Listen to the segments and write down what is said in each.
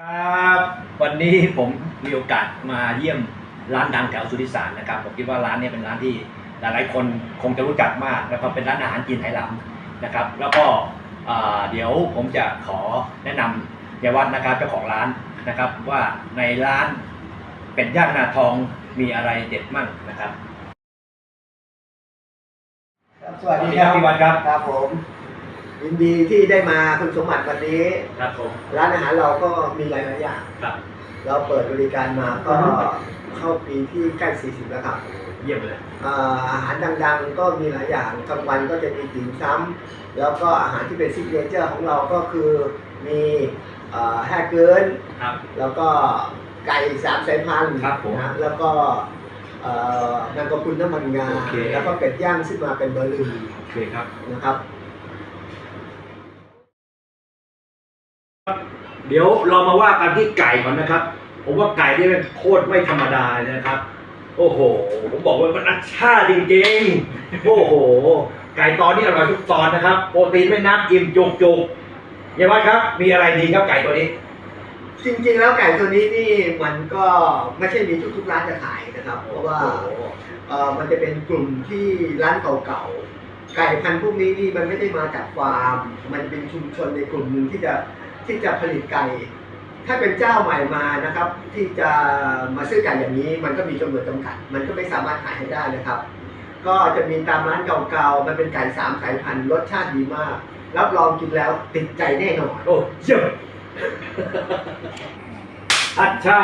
ครับวันนี้ผมมีโอกาสมาเยี่ยมร้านดังแถวสุทธิสารนะครับผมคิดว่าร้านเนี้เป็นร้านที่หลายๆคนคงจะรู้จักมากแล้วก็เป็นร้านอาหารจีนไหหลำนะครับ แล้วก็อ่าเดี๋ยวผมจะขอแนะนำยายวัฒน์นะครับเจ้าของร้านนะครับ ว่าในร้านเป็ดย่างนาทองมีอะไรเด็ดมั่งนะครับครับสวัสดีครับพี่วัฒน์ครับครับผม ยินดีที่ได้มาคุณสมบัติวันนี้ ครับผม ร้านอาหารเราก็มีหลายๆอย่าง ครับ เราเปิดบริการมาก็เข้าปีที่ใกล้ 40 แล้วครับเยี่ยมเลยอ่าอาหารดังๆ ก็มีหลายอย่างกลางวันก็จะมีติ่มซ้ำแล้วก็อาหารที่เป็นซิกเนเจอร์ของเราก็คือมีอ่าแฮกเกิน ครับ แล้วก็ไก่สามสายพันธุ์ครับผมนะแล้วก็เอ่อนางกระพุนน้ำมันงา โอเค แล้วก็เป็ดย่างซึ่งมาเป็นเบอร์ลือโอเคครับ นะครับ เดี๋ยวเรามาว่ากันที่ไก่ก่อนนะครับ ผมว่าไก่นี่มันโคตรไม่ธรรมดาเลยนะครับ โอ้โห ผมบอกว่ามันนักชาติจริงๆ โอ้โห ไก่ตอนนี้อร่อยทุกตอนนะครับ โปรตีนไม่นับอิ่มจุกจุกๆยายวัดครับ มีอะไรดีครับไก่ตัวนี้ จริงๆ แล้วไก่ตัวนี้นี่มันก็ไม่ใช่มีทุกๆร้านจะขายนะครับ เพราะว่าโอ้โหเอ่อมันจะเป็นกลุ่มที่ร้านเก่าๆ ไก่พันธุ์พวกนี้นี่มันไม่ได้มาจากฟาร์ม มันเป็นชุมชนในกลุ่มหนึ่งที่จะ ที่จะผลิตไก่ ถ้าเป็นเจ้าใหม่มานะครับ ที่จะมาซื้อไก่อย่างนี้ มันก็มีจำนวนจำกัด มันก็ไม่สามารถขายให้ได้นะครับ ก็จะมีตามร้านเก่าๆ มันเป็นไก่สามสายพันธุ์รสชาติดีมาก รับรองกินแล้วติดใจแน่นอนโอ้เยี่ยมอัชชา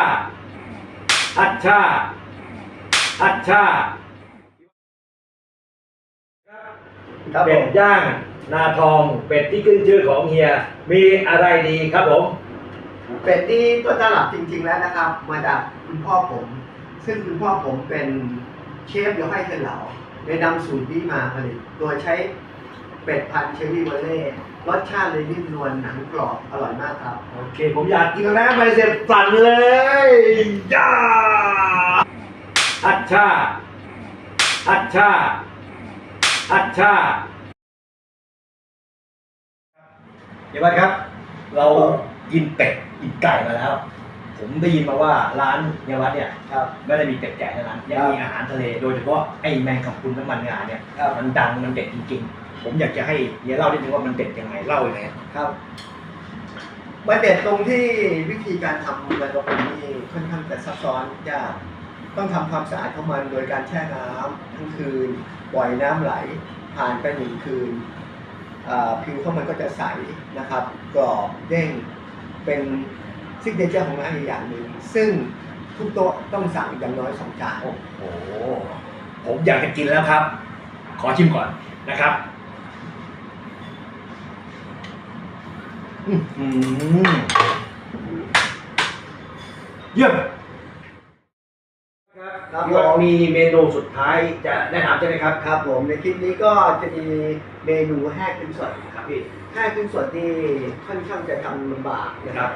อัชชาอัชชาครับผเป็ดมย่าง นาทองเป็ดที่ขึ้นชื่อของเฮีย มีอะไรดีครับผม เป็ดนี่ต้นตลับจริง ๆ แล้วนะครับ มาจากคุณพ่อผม ซึ่งคุณพ่อผมเป็นเชฟยกให้เทนเหลาได้นำสูตรนี้มาผลิตโดยใช้เป็ดพันธุ์เชอรี่วอลเล่รสชาติเลยนิ่มนวลหนังกรอบอร่อยมากครับ โอเค ผมอยากกินแล้วไปเสร็จสั่นเลยย่าอัชชาอัชชาอัชชา เดี๋ยวก่อนครับ เรากินเป็ดกินไก่มาแล้ว ผมได้ยินมาว่าร้านเยาวัดเนี่ยครับ ไม่ได้มีเป็ดแกะเท่านั้นยังมีอาหารทะเลโดยเฉพาะไอ้แมงกะพรุนน้ำมันงาเนี่ยครับ มันดังมันเด็ดจริงๆ ผมอยากจะให้เฮียเล่านิดนึงว่ามันเด็ดยังไงเล่ายังไงครับมันเด็ดตรงที่วิธีการทำมันก็เป็นนี่ค่อนข้างจะซับซ้อนยากต้องทำความสะอาดของมันโดยการแช่น้ำทั้งคืน ปล่อยน้ำไหลผ่านไปหนึ่งคืนอ่า ผิวของมันก็จะใสนะครับกรอบเด้งเป็นซิกเนเจอร์ของร้านอีกอย่างหนึ่งซึ่งทุกโต๊ะต้องสั่งอย่างน้อยสองจานโอ้โหผมอยากจะกินแล้วครับ ขอชิมก่อนนะครับอื้อหือเยี่ยม มีเมนูสุดท้ายจะแนะนำใช่ไหมครับ ครับผมในคลิปนี้ก็จะมีเมนูแห้ขึ้นสดครับพี่แห้ขึ้นสดนี่ค่อนข้างจะทำลำบากนะคครัรับบ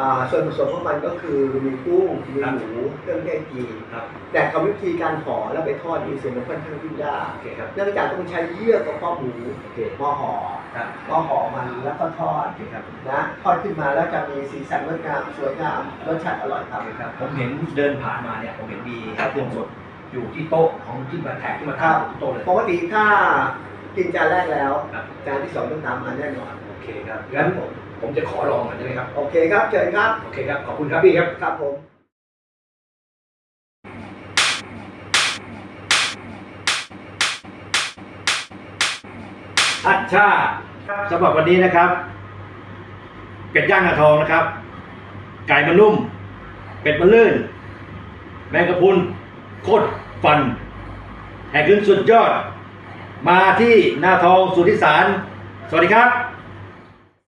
อ่าส่วนผสมของมันก็คือมีกุ้งมีครับหมูเครื่องเทศจีนครับแต่กรรมวิธีการห่อแล้วไปทอดนี่ส่วนมันค่อนข้างยุ่งยากโอเคครับเนื่องจากต้องใช้เยื่อกระเพาะหมูโอเคมาห่อครับมาห่อมันแล้วก็ทอดโอเคครับนะทอดขึ้นมาแล้วจะมีสีสันงดงามสวยงามรสชาติอร่อยครับโอเคครับผมเห็นเดินผ่านมาเนี่ยผมเห็นมีเครื่องสด อยู่ที่โต๊ะของที่มาแขกที่มาทานที่โต๊ะเลยปกติถ้ากินจานแรกแล้วครับจานที่สองต้องตามมาแน่นอนโอเคครับงั้นผมผมจะขอลองกันได้ไหมครับ โอเคครับเชิญครับ โอเคครับ ขอบคุณครับพี่ครับ ครับผมอัชชาสำหรับวันนี้นะครับ เป็ดย่างนาทองนะครับ ไก่มันนุ่ม เป็ดมันลื่น แมงกะพรุน โคตรฟัน แห่งขึ้นสุดยอด มาที่หน้าทองสุทธิสาร สวัสดีครับ